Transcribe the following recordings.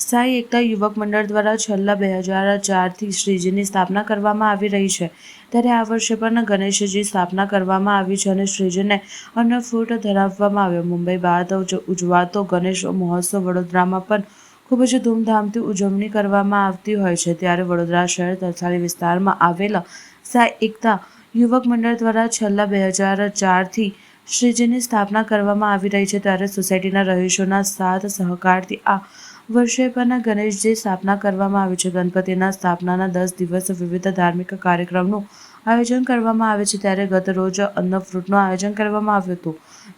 સાઈ એકતા યુવક મંડળ દ્વારા છેલ્લા બે હજાર ચારથી શ્રીજીની સ્થાપના કરવામાં આવી રહી છે. ત્યારે આ વર્ષે પણ ગણેશજી સ્થાપના કરવામાં આવી છે અને શ્રીજીને અન્નફૂટ ધરાવવામાં આવ્યો. મુંબઈ બાદ ઉજ- ઉજવાતો ગણેશ મહોત્સવ વડોદરામાં પણ ખૂબ જ ધૂમધામથી ઉજવણી કરવામાં આવતી હોય છે. ત્યારે વડોદરા શહેર તરસાલી વિસ્તારમાં આવેલા સાઈ એકતા યુવક મંડળ દ્વારા છેલ્લા બે હજાર ચારથી શ્રીજીની સ્થાપના કરવામાં આવી રહી છે. ત્યારે સોસાયટીના રહીશોના સાથ સહકારથી આ વર્ષે પણ ગણેશજી સ્થાપના કરવામાં આવી છે. ગણપતિના સ્થાપનાના દસ દિવસ વિવિધ ધાર્મિક કાર્યક્રમનું આયોજન કરવામાં આવે છે. ત્યારે ગત રોજ અન્નફ્રૂટનું આયોજન કરવામાં આવ્યું હતું,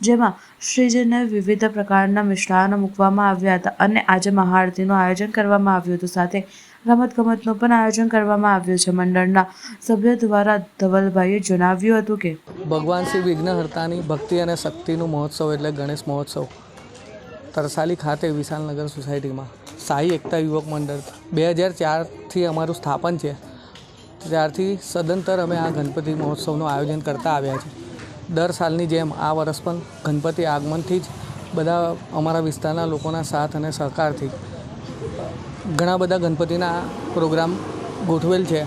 જેમાં શ્રીજીને વિવિધ પ્રકારના મિષ્ટાન મૂકવામાં આવ્યા હતા અને આજે મહાઆરતીનું આયોજન કરવામાં આવ્યું હતું. સાથે રમતગમતનું પણ આયોજન કરવામાં આવ્યું છે. મંડળના સભ્ય દ્વારા ધવલભાઈએ જણાવ્યું હતું કે ભગવાન શ્રી વિઘ્નહર્તાની ભક્તિ અને શક્તિનું મહોત્સવ એટલે ગણેશ મહોત્સવ. તરસાલી ખાતે વિશાલનગર સોસાયટીમાં સાઈ એકતા યુવક મંડળ. બે હજાર ચારથી અમારું સ્થાપન છે. ત્યારથી સદંતર અમે આ ગણપતિ મહોત્સવનું આયોજન કરતા આવ્યા છે દર સાલની જેમ આ વર્ષ પણ ગણપતિ આગમનથી જ બધા અમારા વિસ્તારના લોકોના સાથ અને સહકારથી ઘણા બધા ગણપતિના પ્રોગ્રામ ગોઠવેલ છે.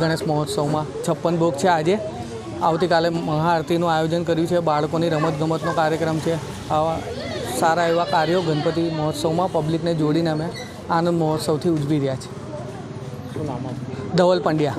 ગણેશ મહોત્સવમાં છપ્પન ભોગ છે આજે. આવતીકાલે મહાઆરતીનું આયોજન કર્યું છે. બાળકોની રમતગમતનો કાર્યક્રમ છે. આવા સારા એવા કાર્યો ગણપતિ મહોત્સવમાં પબ્લિકને જોડીને અમે આનંદ મહોત્સવથી ઉજવી રહ્યા છીએ. ધવલ પંડ્યા.